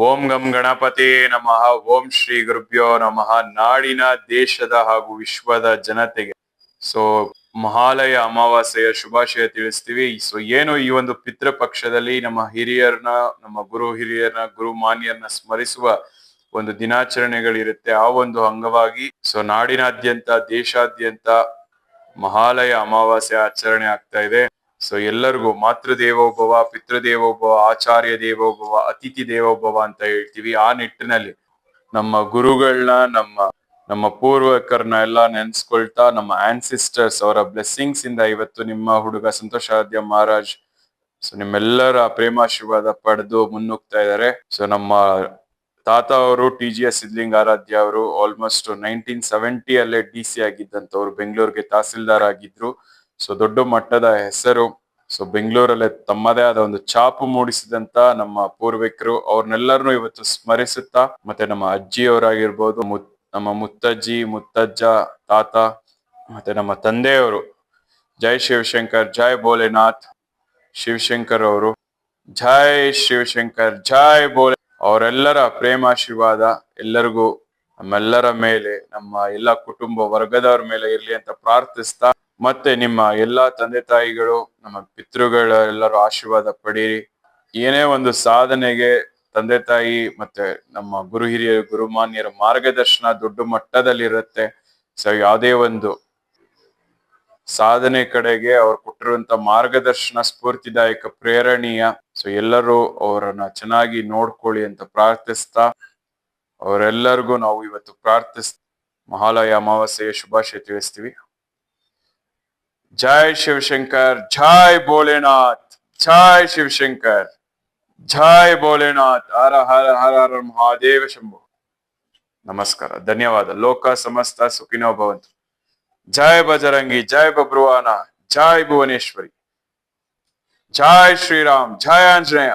ಓಂ ಗಂ ಗಣಪತಿ ನಮಃ. ಓಂ ಶ್ರೀ ಗುರುಭ್ಯೋ ನಮಃ. ನಾಡಿನ ದೇಶದ ಹಾಗೂ ವಿಶ್ವದ ಜನತೆಗೆ. ಸೊ ಮಹಾಲಯ ಅಮಾವಾಸ್ಯೆಯ ಶುಭಾಶಯ ತಿಳಿಸ್ತೀವಿ. ಸೊ ಏನು ಈ ಒಂದು ಪಿತೃ ಪಕ್ಷದಲ್ಲಿ ನಮ್ಮ ಹಿರಿಯರನ್ನ, ನಮ್ಮ ಗುರು ಹಿರಿಯರನ್ನ, ಗುರು ಮಾನ್ಯರನ್ನ ಸ್ಮರಿಸುವ ಒಂದು ದಿನಾಚರಣೆಗಳಿರುತ್ತೆ. ಆ ಒಂದು ಅಂಗವಾಗಿ ಸೊ ನಾಡಿನಾದ್ಯಂತ, ದೇಶಾದ್ಯಂತ ಮಹಾಲಯ ಅಮಾವಾಸ್ಯೆ ಆಚರಣೆ ಆಗ್ತಾ ಇದೆ. ಸೊ ಎಲ್ಲರಿಗೂ ಮಾತೃ ದೇವೋಭವ ಪಿತೃ ದೇವೋಭವ ಆಚಾರ್ಯ ದೇವೋಭವ ಅತಿಥಿ ದೇವೋಭವ ಅಂತ ಹೇಳ್ತೀವಿ. ಆ ನಿಟ್ಟಿನಲ್ಲಿ ನಮ್ಮ ಗುರುಗಳನ್ನ ನಮ್ಮ ನಮ್ಮ ಪೂರ್ವಕರನ್ನ ಎಲ್ಲ ನೆನ್ಸ್ಕೊಳ್ತಾ, ನಮ್ಮ ಆನ್ಸಿಸ್ಟರ್ಸ್ ಅವರ ಬ್ಲೆಸ್ಸಿಂಗ್ಸ್ ಇಂದ ಇವತ್ತು ನಿಮ್ಮ ಹುಡುಗ ಸಂತೋಷಾಧ್ಯ ಮಹಾರಾಜ್ ಸೊ ನಿಮ್ಮೆಲ್ಲರ ಪ್ರೇಮಾಶೀರ್ವಾದ ಪಡೆದು ಮುನ್ನುಗ್ತಾ ಇದ್ದಾರೆ. ಸೊ ನಮ್ಮ ತಾತ ಅವರು T G S Siddling Aradhya ಅವರು ಆಲ್ಮೋಸ್ಟ್ ನೈನ್ಟೀನ್ ಸೆವೆಂಟಿ ಅಲ್ಲೇ ಡಿ ಸಿ ಆಗಿದ್ದಂತವ್ರು ಬೆಂಗಳೂರಿಗೆ ತಹಸೀಲ್ದಾರ್ ಆಗಿದ್ರು. ಸೊ ದೊಡ್ಡ ಮಟ್ಟದ ಹೆಸರು, ಸೊ ಬೆಂಗಳೂರಲ್ಲೇ ತಮ್ಮದೇ ಆದ ಒಂದು ಛಾಪು ಮೂಡಿಸಿದಂತ ನಮ್ಮ ಪೂರ್ವಿಕರು, ಅವ್ರನ್ನೆಲ್ಲರನ್ನೂ ಇವತ್ತು ಸ್ಮರಿಸುತ್ತಾ, ಮತ್ತೆ ನಮ್ಮ ಅಜ್ಜಿಯವರಾಗಿರ್ಬೋದು ಮುತ್ ನಮ್ಮ ಮುತ್ತಜ್ಜಿ, ಮುತ್ತಜ್ಜ, ತಾತ, ಮತ್ತೆ ನಮ್ಮ ತಂದೆಯವರು, ಜೈ ಶಿವಶಂಕರ್, ಜೈ ಭೋಲೆನಾಥ್, ಶಿವಶಂಕರ್ ಅವರು, ಜೈ ಶಿವಶಂಕರ್, ಜೈ ಬೋಲೆ ಅವರೆಲ್ಲರ ಪ್ರೇಮಾಶೀರ್ವಾದ ಎಲ್ಲರಿಗೂ ನಮ್ಮೆಲ್ಲರ ಮೇಲೆ, ನಮ್ಮ ಎಲ್ಲ ಕುಟುಂಬ ವರ್ಗದವರ ಮೇಲೆ ಇರ್ಲಿ ಅಂತ ಪ್ರಾರ್ಥಿಸ್ತಾ ಮತ್ತೆ ನಿಮ್ಮ ಎಲ್ಲಾ ತಂದೆ ತಾಯಿಗಳು, ನಮ್ಮ ಪಿತೃಗಳ ಎಲ್ಲರೂ ಆಶೀರ್ವಾದ ಪಡೀರಿ ಏನೇ ಒಂದು ಸಾಧನೆಗೆ ತಂದೆ ತಾಯಿ ಮತ್ತೆ ನಮ್ಮ ಗುರು ಹಿರಿಯರು ಗುರುಮಾನ್ಯರ ಮಾರ್ಗದರ್ಶನ ದೊಡ್ಡ ಮಟ್ಟದಲ್ಲಿ ಇರುತ್ತೆ. ಸೊ ಯಾವುದೇ ಒಂದು ಸಾಧನೆ ಕಡೆಗೆ ಅವ್ರು ಕೊಟ್ಟಿರುವಂತ ಮಾರ್ಗದರ್ಶನ ಸ್ಫೂರ್ತಿದಾಯಕ ಪ್ರೇರಣೀಯ. ಸೊ ಎಲ್ಲರೂ ಅವರನ್ನ ಚೆನ್ನಾಗಿ ನೋಡ್ಕೊಳ್ಳಿ ಅಂತ ಪ್ರಾರ್ಥಿಸ್ತಾ, ಅವರೆಲ್ಲರಿಗೂ ನಾವು ಇವತ್ತು ಪ್ರಾರ್ಥಿಸ್ ಮಹಾಲಯ ಅಮಾವಾಸ್ಯೆಯ ಶುಭಾಶಯ ತಿಳಿಸ್ತೀವಿ. ಜೈ ಶಿವಶಂಕರ್ ಜೈ ಭೋಲೆನಾಥ್ ಜೈ ಶಿವಶಂಕರ್ ಜೈ ಭೋಲೆನಾಥ್ ಹರ ಹರ ಹರ ಹರ ಮಹಾದೇವ ಶಂಭು ನಮಸ್ಕಾರ ಧನ್ಯವಾದ ಲೋಕ ಸಮಸ್ತ ಸುಖಿನೋ ಭವಂತು ಜೈ ಬಜರಂಗಿ ಜೈ ಬಬ್ರುವಾನ ಜೈ ಭುವನೇಶ್ವರಿ ಜೈ ಶ್ರೀರಾಮ್ ಜೈ ಆಂಜನೇಯ